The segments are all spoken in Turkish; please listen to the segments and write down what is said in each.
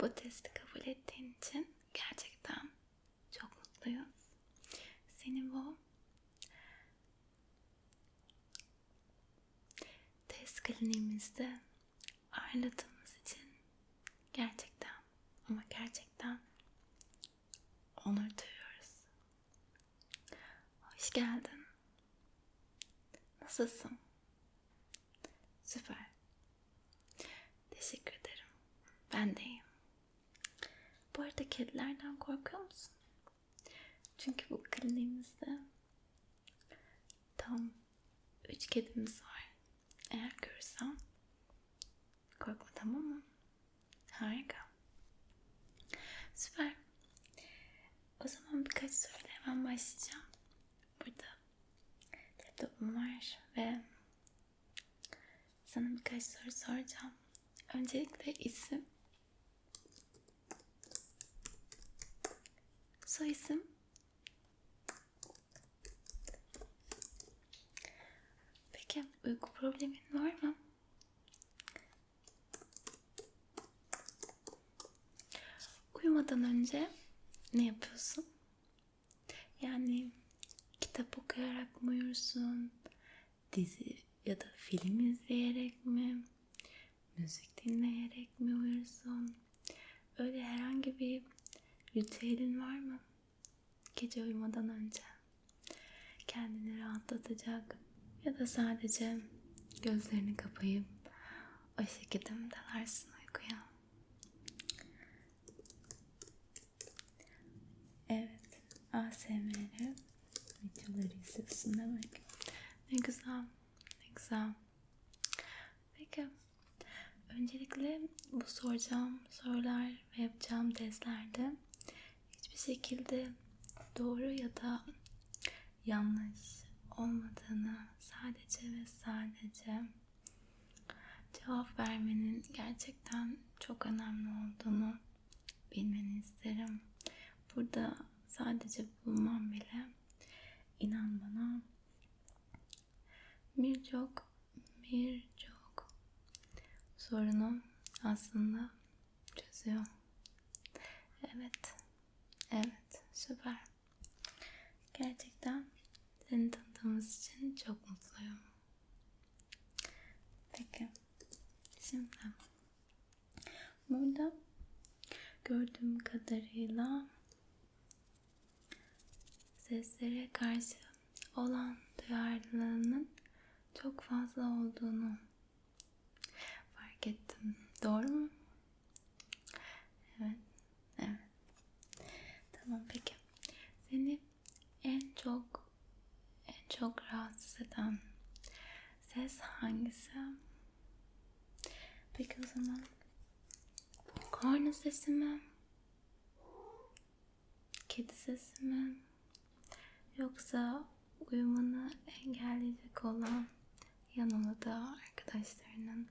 Bu testi kabul ettiğin için gerçekten çok mutluyuz. Seni bu test kliniğimizde ağırladığımız için gerçekten ama gerçekten onur duyuyoruz. Hoş geldin. Nasılsın? Süper. Teşekkür ederim. Ben de iyiyim. Bu arada kedilerden korkuyor musun? Çünkü bu kliniğimizde tam üç kedimiz var. Eğer görürsem korkma tamam mı? Harika. Süper. O zaman birkaç soruyla hemen başlayacağım. Burada laptopum var ve sana birkaç soru soracağım. Öncelikle isim, soy isim, peki uyku problemin var mı? Uyumadan önce ne yapıyorsun? Yani kitap okuyarak mı uyursun? Dizi ya da film izleyerek mi? Müzik dinleyerek mi uyursun? Öyle herhangi bir ritüelin var mı? Gece uyumadan önce. Kendini rahatlatacak ya da sadece gözlerini kapayıp o şekilde mi dalarsın uykuya? Evet, ASMR videoları izliyorsun demek. Ne güzel, ne güzel. Peki, öncelikle bu soracağım sorular ve yapacağım testlerde hiçbir şekilde doğru ya da yanlış olmadığını sadece ve sadece cevap vermenin gerçekten çok önemli olduğunu bilmeni isterim. Burada sadece bulmam bile inan bana birçok birçok sorunu aslında çözüyor. Evet. Evet. Süper. Gerçekten seni tanıdığımız için çok mutluyum. Peki. Şimdi burada gördüğüm kadarıyla seslere karşı olan duyarlılığının çok fazla olduğunu fark ettim. Doğru mu? Evet. Evet. Tamam peki. Seni en çok çok rahatsız eden ses hangisi? Peki o zaman korna sesi mi? Kedi sesi mi? Yoksa uyumanı engelleyecek olan yan odada arkadaşlarının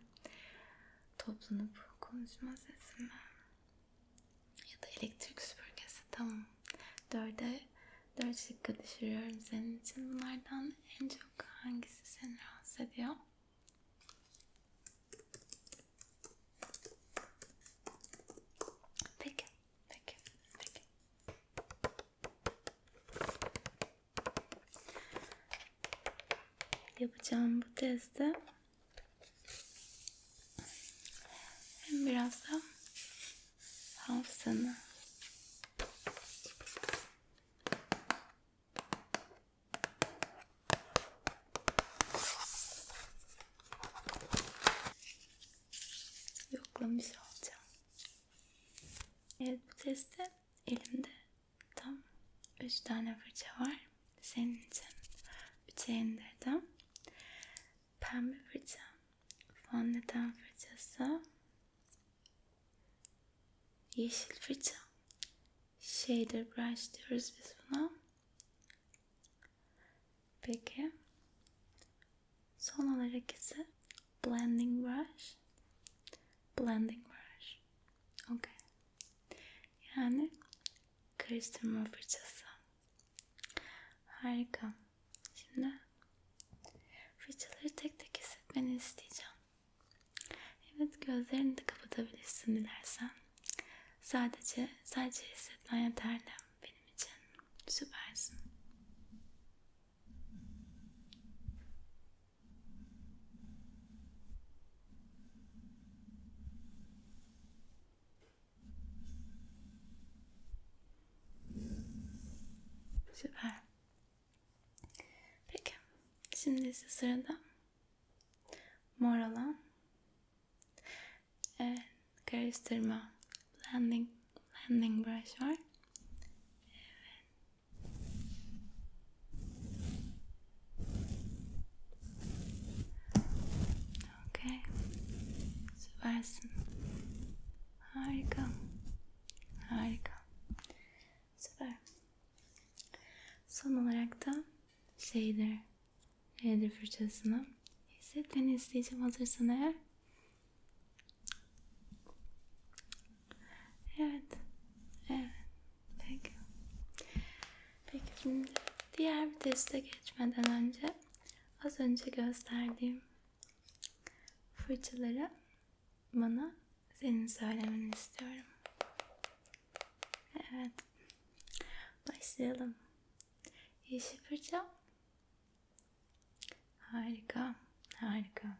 toplanıp konuşma sesi mi? Ya da elektrik süpürgesi tamam. Dörde dört şıkkı düşürüyorum senin için. Bunlardan en çok hangisi seni rahatsız ediyor? Peki, peki, peki. Yapacağım bu testte hem biraz da hafızanı yoklamış olacağım. Evet bu testte elimde tam 3 tane fırça var. Senin için 3'e indirdim. Pembe fırça, fondöten fırçası, yeşil fırça, shader brush diyoruz biz buna. Peki. Son olarak ise blending brush. Blending brush. Okay. Yani karıştırma fırçası. Harika. Şimdi fırçaları tek tek hissetmeni isteyeceğim. Evet gözlerini de kapatabilirsin dilersen. Sadece sadece hissetmen yeterli benim için. Süpersin. Süper. Peki. Şimdi ise sırada mor olan evet, karıştırma blending blending brush var. Okay. Süpersin. Harika. Süper. Son olarak da shader, shader fırçasını hissetmeni isteyeceğim hazırsan eğer. Evet. Evet. Peki. Peki şimdi diğer bir teste geçmeden önce az önce gösterdiğim fırçaları bana senin söylemeni istiyorum. Evet. Başlayalım. Yeşil fırça. Harika. Harika.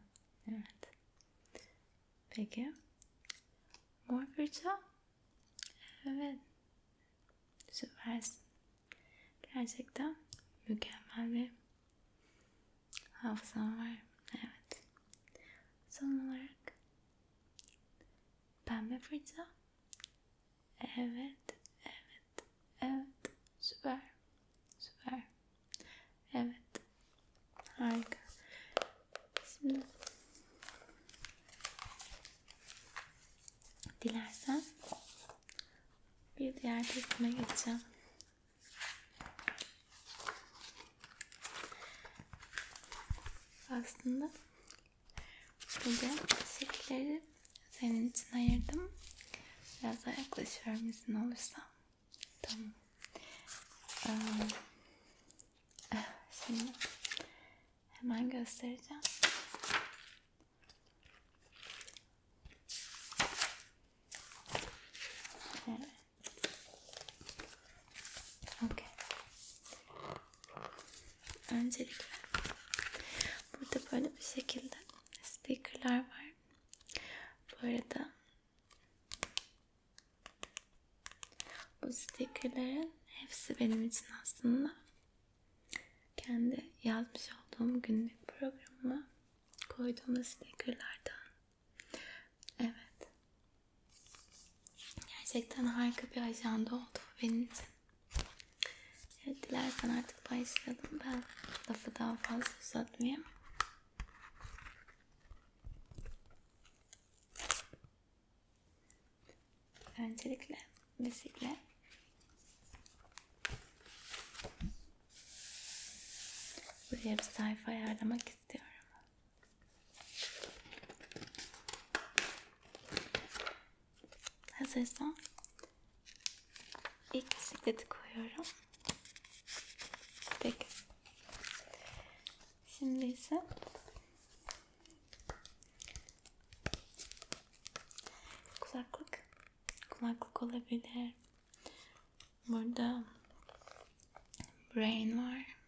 Evet. Peki. Mor fırça. Evet. Süpersin. Gerçekten mükemmel bir hafızan var. Evet. Son olarak pembe fırça. Evet. Evet. Evet. Süper. Süper. Evet. Harika. Şimdi dilersen bir diğer testime geçeceğim. Aslında burada şekilleri senin için ayırdım. Biraz daha yaklaşıyorum izin olursa. Tamam. Ee, şimdi hemen göstereceğim. Evet. Okay. Öncelikle burada böyle bir şekilde stickerlar var. Bu arada bu stickerların hepsi benim için aslında kendi yazmış olduğum günlük programıma koyduğum stickerlardan. Evet. Gerçekten harika bir ajanda oldu benim için. Evet, dilersen artık başlayalım. Ben lafı daha fazla uzatmayayım. Öncelikle bisiklet. Buraya bir sayfa ayarlamak istiyorum. Hazırsan ilk bisikleti koyuyorum. Peki. Şimdi ise kulaklık. Kulaklık olabilir. Burada brain var.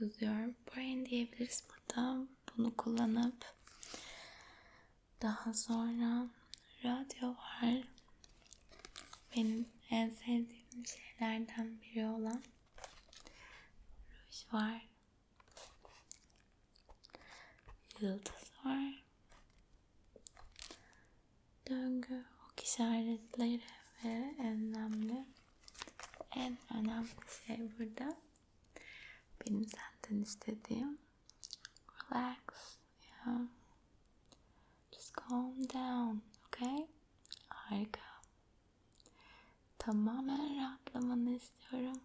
Your brain diyebiliriz burada. Bunu kullanıp daha sonra radyo var. Benim en sevdiğim şeylerden biri olan ruj var. Yıldız var. Döngü, ok işaretleri ve en önemli en önemli şey burada benim senden istediğim. Relax yeah. just calm down okay? Harika. Tamamen rahatlamanı istiyorum.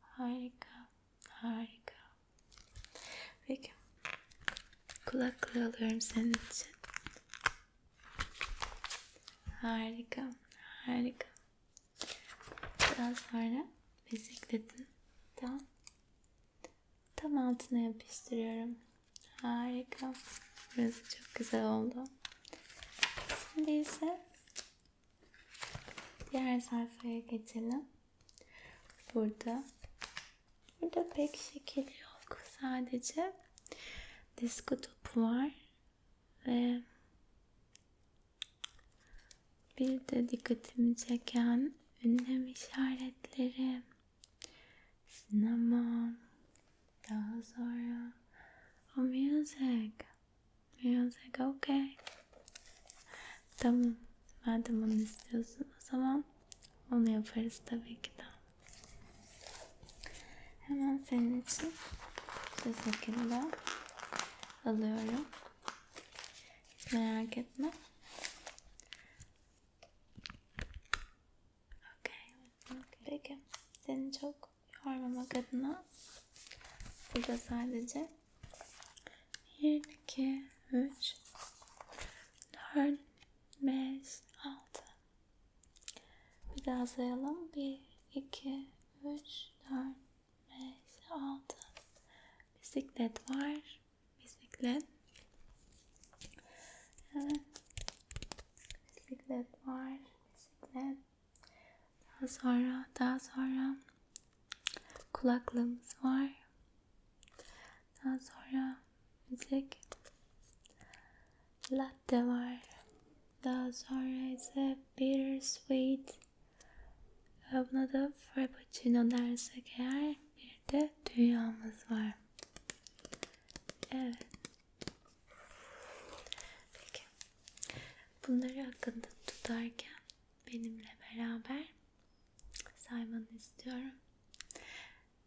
Harika harika. Peki. Kulaklığı alıyorum senin için. Harika harika. Daha sonra bisikletin tam tam altına yapıştırıyorum. Harika. Burası çok güzel oldu. Şimdi ise diğer sayfaya geçelim. Burada burada pek şekil yok. Sadece disko topu var ve bir de dikkatimi çeken ünlem işaretleri, sinema, daha sonra o music, music okay. Tamam, madem onu istiyorsun o zaman onu yaparız tabii ki de. Hemen senin için bu şekilde alıyorum. Hiç merak etme. Okay. Peki. Seni çok yormamak adına burada sadece 1, 2, 3, 4, 5, 6 Bir daha sayalım. 1, 2, 3, 4, 5, 6 Bisiklet var. Bisiklet. Evet. Bisiklet var. Bisiklet. Daha sonra, daha sonra kulaklığımız var. Daha sonra müzik. Latte var. Daha sonra ise bittersweet. Buna da frappuccino dersek eğer bir de dünyamız var. Evet. Peki. Bunları hakkında tutarken benimle beraber saymanı istiyorum.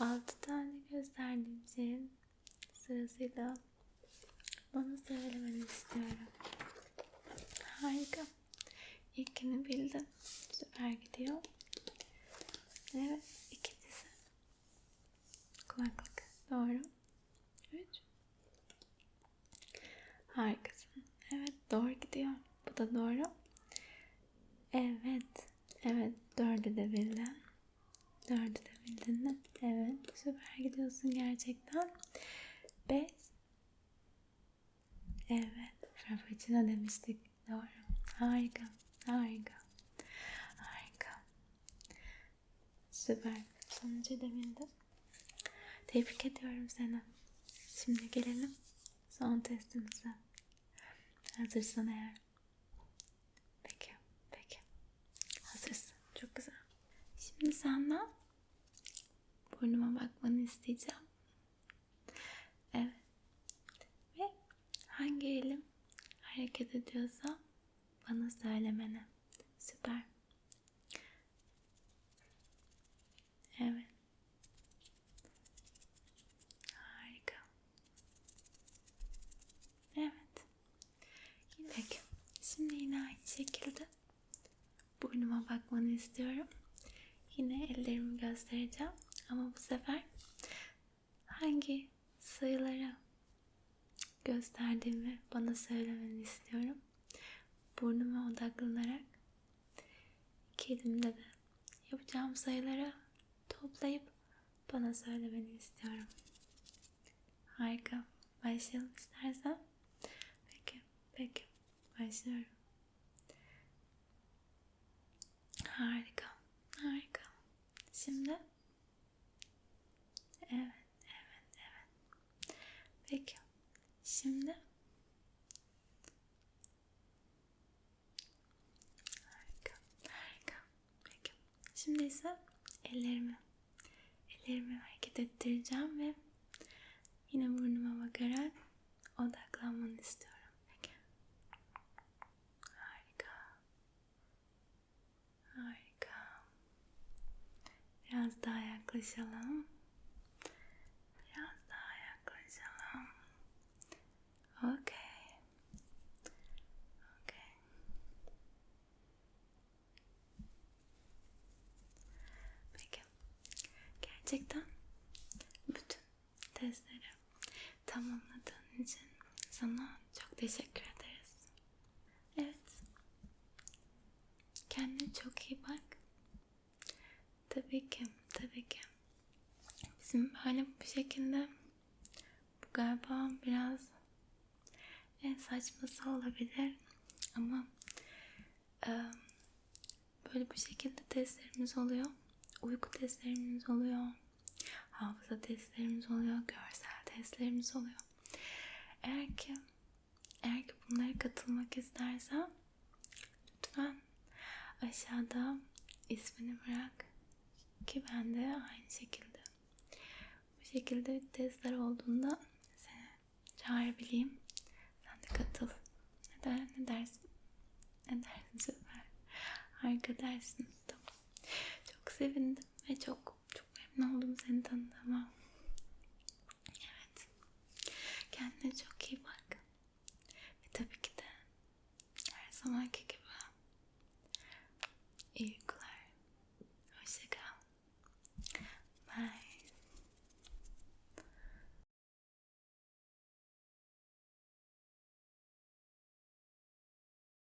altı tane gösterdiğim şeyin sırasıyla bana söylemeni istiyorum. Harika. İlkini bildin. Süper gidiyor. Evet. ikincisi. Kulaklık. Doğru. Üç. Harikasın. Evet. Doğru gidiyor. Bu da doğru. Evet. Evet. Dördü de bildin. Dördü de bildin mi? Evet. Süper gidiyorsun gerçekten. Beş. Evet. Frappuccino demiştik. Doğru. Harika. Harika. Harika. Süper. Sonucu da. Tebrik ediyorum seni. Şimdi gelelim son testimize. Hazırsan eğer. Peki. Peki. Hazırsın. Çok güzel. Şimdi senden burnuma bakmanı isteyeceğim. Evet. Ve hangi elim hareket ediyorsa bana söylemeni. Süper. Evet. Harika. Evet. Peki. Şimdi yine aynı şekilde burnuma bakmanı istiyorum. Yine ellerimi göstereceğim. Ama bu sefer hangi sayılara gösterdiğimi bana söylemeni istiyorum. Burnuma odaklanarak iki de yapacağım sayılara toplayıp bana söylemeni istiyorum. Harika. Başlayalım istersen. Peki, peki. Başlıyorum. Harika. Harika. Şimdi Evet, evet, evet. Peki. Şimdi Harika. Harika. Peki. Şimdi ise ellerimi ellerimi hareket ettireceğim ve yine burnuma bakarak odaklanmanı istiyorum. Harika. Harika. Biraz daha yaklaşalım. Biraz daha yaklaşalım. Okay. Okay. Gerçekten bütün testleri tamamladığın için sana çok teşekkür ederiz. Evet. Kendine çok iyi bak. Tabii ki, tabii ki. Bizim böyle bu şekilde bu galiba biraz en saçması olabilir ama e, böyle bu şekilde testlerimiz oluyor. Uyku testlerimiz oluyor. Hafıza testlerimiz oluyor. Görsel testlerimiz oluyor. Eğer ki eğer ki bunlara katılmak istersen lütfen aşağıda ismini bırak ki ben de aynı şekilde bu şekilde testler olduğunda seni çağırabileyim. Sen de katıl. Ne, der, ne dersin? Ne dersin süper. Harika dersin. Tamam. Çok sevindim ve çok memnun oldum seni tanıdığıma. Evet. Kendine çok iyi bak. Ve tabii ki de her zamanki gibi iyi